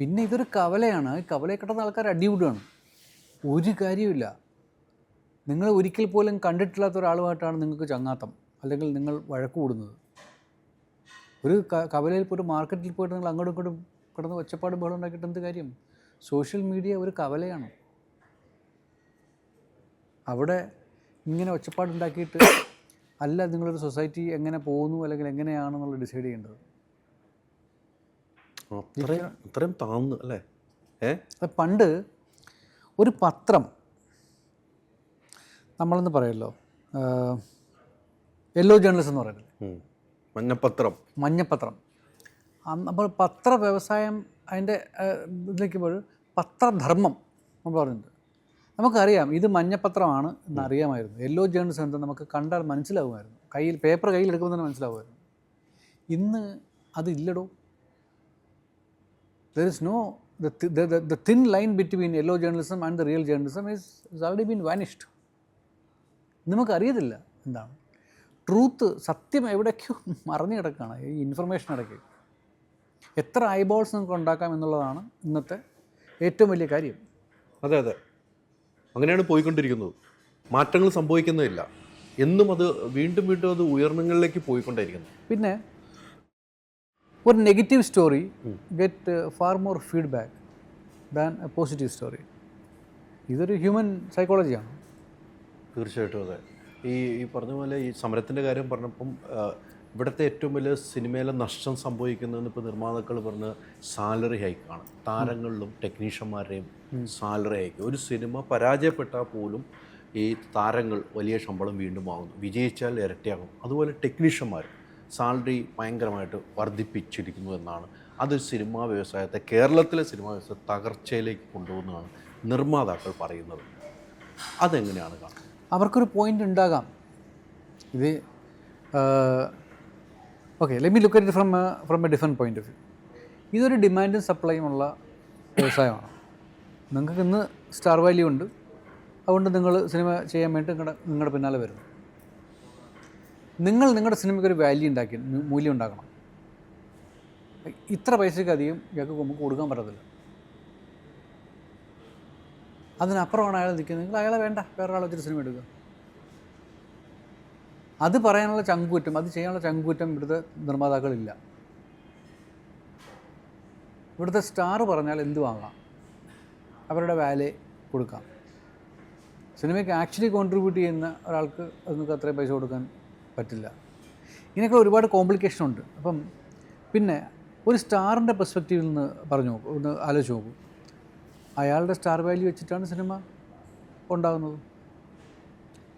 പിന്നെ ഇതൊരു കവലയാണ്. കവലയെ കിടന്ന ആൾക്കാർ അടിപൊളിയാണ്. ഒരു കാര്യമില്ല നിങ്ങൾ ഒരിക്കൽ പോലും കണ്ടിട്ടില്ലാത്ത ഒരാളുമായിട്ടാണ് നിങ്ങൾക്ക് ചങ്ങാത്തം. അല്ലെങ്കിൽ നിങ്ങൾ വഴക്ക് കൂടുന്നത്. ഒരു കവലയിൽ പോയിട്ട് മാർക്കറ്റിൽ പോയിട്ട് നിങ്ങൾ അങ്ങോട്ടും ഇങ്ങോട്ടും കിടന്ന് ഒച്ചപ്പാടും ബഹളം ഉണ്ടാക്കിയിട്ട് എന്ത് കാര്യം? സോഷ്യൽ മീഡിയ ഒരു കവലയാണ്. അവിടെ ഇങ്ങനെ ഒച്ചപ്പാടുണ്ടാക്കിയിട്ട് അല്ല നിങ്ങളൊരു സൊസൈറ്റി എങ്ങനെ പോകുന്നു അല്ലെങ്കിൽ എങ്ങനെയാണെന്നുള്ളത് ഡിസൈഡ് ചെയ്യേണ്ടത്. അത്രയും അത്രയും താന്ന് അല്ലേ? ഏ? പണ്ട് ഒരു പത്രം നമ്മളെന്ന് പറയല്ലോ യെല്ലോ ജേർണലിസം എന്ന് പറയുന്നത്. മഞ്ഞപ്പത്രം. മഞ്ഞപ്പത്രം. നമ്മൾ അപ്പോൾ പത്ര വ്യവസായം അതിന്റെ ഇതിലേക്കുമ്പോൾ പത്രധർമ്മം നമ്മൾ പറയുന്നുണ്ട് നമുക്കറിയാം ഇത് മഞ്ഞപ്പത്രമാണ് എന്നറിയാമായിരുന്നു യെല്ലോ ജേർണലിസം എന്താ നമുക്ക് കണ്ടാൽ മനസ്സിലാവുമായിരുന്നു. കയ്യിൽ പേപ്പർ കയ്യിൽ എടുക്കുമ്പോൾ തന്നെ മനസ്സിലാവുമായിരുന്നു. ഇന്ന് അതില്ലടോ there the, the, thin line between yellow journalism and the real journalism is, is already been vanished. നമുക്ക് അറിയത്തില്ല എന്താണ്. ട്രൂത്ത് സത്യം എവിടേക്കോ മറഞ്ഞു കിടക്കുകയാണ് ഈ ഇൻഫർമേഷൻ ഇടയ്ക്ക്. എത്ര ഐബോൾസ് നമുക്ക് ഉണ്ടാക്കാം എന്നുള്ളതാണ് ഇന്നത്തെ ഏറ്റവും വലിയ കാര്യം. അതെ അതെ. അങ്ങനെയാണ് പോയിക്കൊണ്ടിരിക്കുന്നത്. മാറ്റങ്ങൾ സംഭവിക്കുന്നില്ല എന്നും അത് വീണ്ടും വീണ്ടും അത് ഉയർന്നങ്ങളിലേക്ക് പോയിക്കൊണ്ടിരിക്കുന്നു പിന്നെ ഒരു negative story get far more feedback than a positive story ഇതൊരു ഹ്യൂമൻ സൈക്കോളജിയാണ് തീർച്ചയായിട്ടും അതെ. ഈ ഈ പറഞ്ഞ പോലെ ഈ സമരത്തിന്റെ കാര്യം പറഞ്ഞപ്പം ഇവിടുത്തെ ഏറ്റവും വലിയ സിനിമയിലെ നഷ്ടം സംഭവിക്കുന്നതെന്ന് ഇപ്പോൾ നിർമ്മാതാക്കൾ പറഞ്ഞ സാലറി ഹൈക്കാണ് താരങ്ങളിലും ടെക്നീഷ്യന്മാരുടെയും സാലറി ഹൈക്ക് ഒരു സിനിമ പരാജയപ്പെട്ടാൽ പോലും ഈ താരങ്ങൾ വലിയ ശമ്പളം വീണ്ടും വാങ്ങുന്നു. വിജയിച്ചാൽ ഇരട്ടിയാകും. അതുപോലെ ടെക്നീഷ്യന്മാർ സാലറി ഭയങ്കരമായിട്ട് വർദ്ധിപ്പിച്ചിരിക്കുന്നു എന്നാണ്. അത് സിനിമാ വ്യവസായത്തെ കേരളത്തിലെ സിനിമാ വ്യവസായം തകർച്ചയിലേക്ക് കൊണ്ടുപോകുന്നതാണ് നിർമ്മാതാക്കൾ പറയുന്നത്. അതെങ്ങനെയാണ് കാണുന്നത്? അവർക്കൊരു പോയിന്റ് ഉണ്ടാകാം. ഇത് okay let me look at from from a different point of view ഇതൊരു ഡിമാൻഡും സപ്ലൈയും ഉള്ള വ്യവസായമാണ്. നിങ്ങൾക്ക് ഇന്ന് സ്റ്റാർ വാല്യൂ ഉണ്ട്. അതുകൊണ്ട് നിങ്ങൾ സിനിമ ചെയ്യാൻ വേണ്ടി നിങ്ങളുടെ നിങ്ങളുടെ പിന്നാലെ വരുന്നു. നിങ്ങൾ നിങ്ങളുടെ സിനിമയ്ക്ക് ഒരു വാല്യൂ ഉണ്ടാക്കി മൂല്യം ഉണ്ടാക്കണം. ഇത്ര പൈസയ്ക്ക് അധികം ഇയാൾക്ക് നമുക്ക് കൊടുക്കാൻ പറ്റത്തില്ല. അതിനപ്പുറമാണ് അയാൾ നിൽക്കുന്നത്. അയാളെ വേണ്ട. വേറൊരാളെ വെച്ചിട്ട് സിനിമ എടുക്കുക. അത് പറയാനുള്ള ചങ്കൂറ്റം അത് ചെയ്യാനുള്ള ചങ്കൂറ്റം ഇവിടുത്തെ നിർമ്മാതാക്കളില്ല. ഇവിടുത്തെ സ്റ്റാർ പറഞ്ഞാൽ എന്ത് വാങ്ങാം? അവരുടെ വാല്യേ കൊടുക്കാം. സിനിമയ്ക്ക് ആക്ച്വലി കോൺട്രിബ്യൂട്ട് ചെയ്യുന്ന ഒരാൾക്ക് നിങ്ങൾക്ക് അത്രയും പൈസ കൊടുക്കാൻ പറ്റില്ല. ഇങ്ങനെയൊക്കെ ഒരുപാട് കോംപ്ലിക്കേഷൻ ഉണ്ട്. അപ്പം പിന്നെ ഒരു സ്റ്റാറിന്റെ പെർസ്പെക്റ്റീവിൽ നിന്ന് പറഞ്ഞു നോക്കും ഒന്ന് ആലോചിച്ച് നോക്കും. അയാളുടെ സ്റ്റാർ വാല്യൂ വെച്ചിട്ടാണ് സിനിമ ഉണ്ടാകുന്നത്.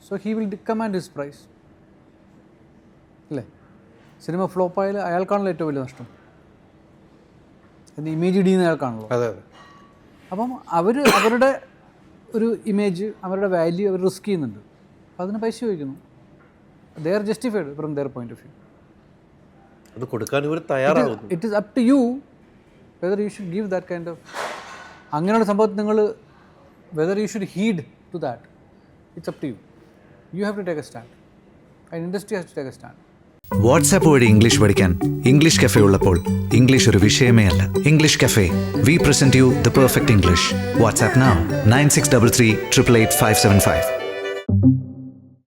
So he will command his price അല്ലേ? സിനിമ ഫ്ലോപ്പായാൽ അയാൾക്കാണല്ലോ ഏറ്റവും വലിയ നഷ്ടം. എന്ന് ഇമേജ് ഇടിയുന്ന അയാൾക്കാണല്ലോ. അതെ അതെ. അപ്പം അവർ അവരുടെ ഒരു ഇമേജ് അവരുടെ വാല്യൂ അവർ റിസ്ക് ചെയ്യുന്നുണ്ട്. അപ്പോൾ അതിന് പൈസ ചോദിക്കുന്നു. They are justified from their point of view അത് കൊടുക്കാൻ ഇവർ തയ്യാറാകും it is up to you whether you should give that kind of അങ്ങനെയുള്ള സംഭവത്തിൽ നിങ്ങൾ whether you should heed to that it's up to you you have to take a stand and industry has to take a stand WhatsApp വഴി English പഠിക്കാൻ English cafe ഉള്ളപ്പോൾ English ഒരു വിഷയമേ അല്ല. English cafe we present you the perfect English WhatsApp nine six double three triple eight five seven five